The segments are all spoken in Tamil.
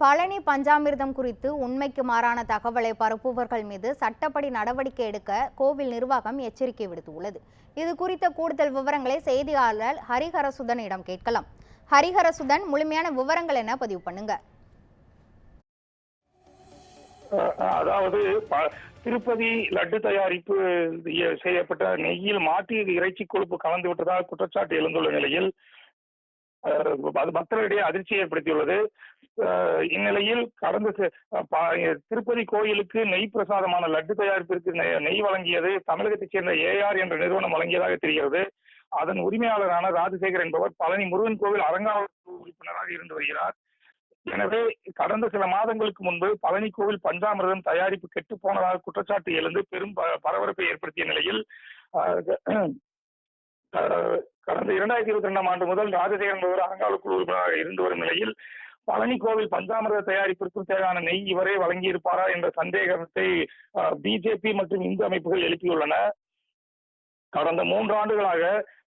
பழனி பஞ்சாமிர்தம் குறித்து உண்மைக்கு மாறான தகவலை பரப்புபவர்கள் மீது சட்டப்படி நடவடிக்கை எடுக்க கோவில் நிர்வாகம் எச்சரிக்கை விடுத்துள்ளது. இது குறித்த கூடுதல் விவரங்களை செய்தியாளர் ஹரிஹரசுதனிடம் கேட்கலாம். ஹரிஹரசுதன் முழுமையான விவரங்கள் என்ன பதிவு பண்ணுங்க. அதாவது திருப்பதி லட்டு தயாரிப்பு செய்யப்பட்ட நெய்யில் மாற்றி இறைச்சி கொழுப்பு கலந்து விட்டதாக குற்றச்சாட்டு எழுந்துள்ள நிலையில் அது மக்களிடையே அதிர்ச்சி ஏற்படுத்தியுள்ளது. இந்நிலையில் கடந்த திருப்பதி கோயிலுக்கு நெய் பிரசாதமான லட்டு தயாரிப்பிற்கு நெய் வழங்கியது தமிழகத்தைச் சேர்ந்த ஏஆர் என்ற நிறுவனம் வழங்கியதாக தெரிகிறது. அதன் உரிமையாளரான ராஜசேகர் என்பவர் பழனி முருகன் கோவில் அறங்காவல் உறுப்பினராக இருந்து வருகிறார். எனவே கடந்த சில மாதங்களுக்கு முன்பு பழனி கோவில் பஞ்சாமிரதம் தயாரிப்பு கெட்டு போனதாக குற்றச்சாட்டு எழுந்து பெரும் ப- பரபரப்பை ஏற்படுத்திய நிலையில் கடந்த இரண்டாயிரத்தி இருபத்தி ரெண்டாம் ஆண்டு முதல் ராஜசேகரன் என்பவர் அறங்காவல் உறுப்பினராக இருந்து வரும் நிலையில் பழனி கோவில் பஞ்சாமிர்த தயாரிப்பிற்கும் தேவையான நெய் இவரே வழங்கியிருப்பாரா என்ற சந்தேகத்தை பிஜேபி மற்றும் இந்து அமைப்புகள் எழுப்பியுள்ளன. கடந்த மூன்று ஆண்டுகளாக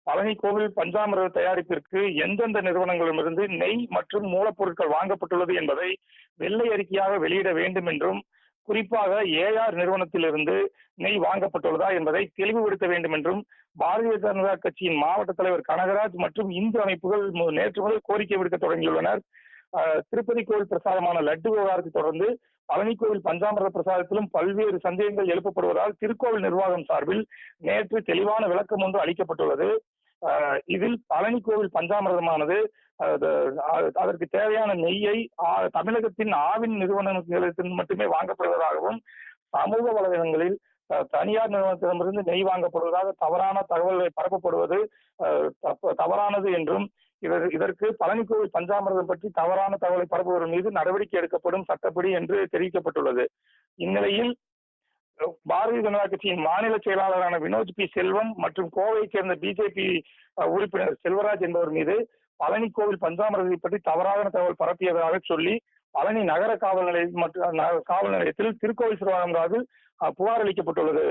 பழனி கோவில் பஞ்சாமிர்த தயாரிப்பிற்கு எந்தெந்த நிறுவனங்களிடமிருந்து நெய் மற்றும் மூலப்பொருட்கள் வாங்கப்பட்டுள்ளது என்பதை வெள்ளை அறிக்கையாக வெளியிட வேண்டும் என்றும் குறிப்பாக ஏஆர் நிறுவனத்திலிருந்து நெய் வாங்கப்பட்டுள்ளதா என்பதை தெளிவுபடுத்த வேண்டும் என்றும் பாரதிய ஜனதா கட்சியின் மாவட்ட தலைவர் கனகராஜ் மற்றும் இந்து அமைப்புகள் நேற்று முதல் கோரிக்கை விடுக்க தொடங்கியுள்ளனர். திருப்பதி கோவில் பிரசாதமான லட்டு விவகாரத்தை தொடர்ந்து பழனி கோவில் பஞ்சாமிரத பிரசாதத்திலும் பல்வேறு சந்தேகங்கள் எழுப்பப்படுவதால் திருக்கோவில் நிர்வாகம் சார்பில் நேற்று தெளிவான விளக்கம் ஒன்று அளிக்கப்பட்டுள்ளது. இதில் பழனி கோவில் பஞ்சாமிரதமானது அதற்கு தேவையான நெய்யை தமிழகத்தின் ஆவின் நிறுவனங்களிடத்தில் மட்டுமே வாங்கப்படுவதாகவும் சமூக வலைதளங்களில் தனியார் நிறுவனத்திடமிருந்து நெய் வாங்கப்படுவதாக தவறான தகவல்களை பரப்பப்படுவது அஹ், தவறானது என்றும் இதற்கு இதற்கு பழனி பஞ்சாமிரதம் பஞ்சாமிர்தம் பற்றி தவறான தகவலை பரப்புவதன் மீது நடவடிக்கை எடுக்கப்படும் சட்டப்படி என்று தெரிவிக்கப்பட்டுள்ளது. இந்நிலையில் பாரதிய ஜனதா கட்சியின் மாநில செயலாளரான வினோத் பி. செல்வம் மற்றும் கோவையைச் சேர்ந்த பிஜேபி உறுப்பினர் செல்வராஜ் என்பவர் மீது பழனி கோவில் பஞ்சாமிரதத்தை பற்றி தவறான தகவல் பரப்பியதாக சொல்லி பழனி நகர காவல் நிலையம் மற்றும் காவல் நிலையத்தில் திருக்கோவில் சிறுவனங்காவில் புகார் அளிக்கப்பட்டுள்ளது.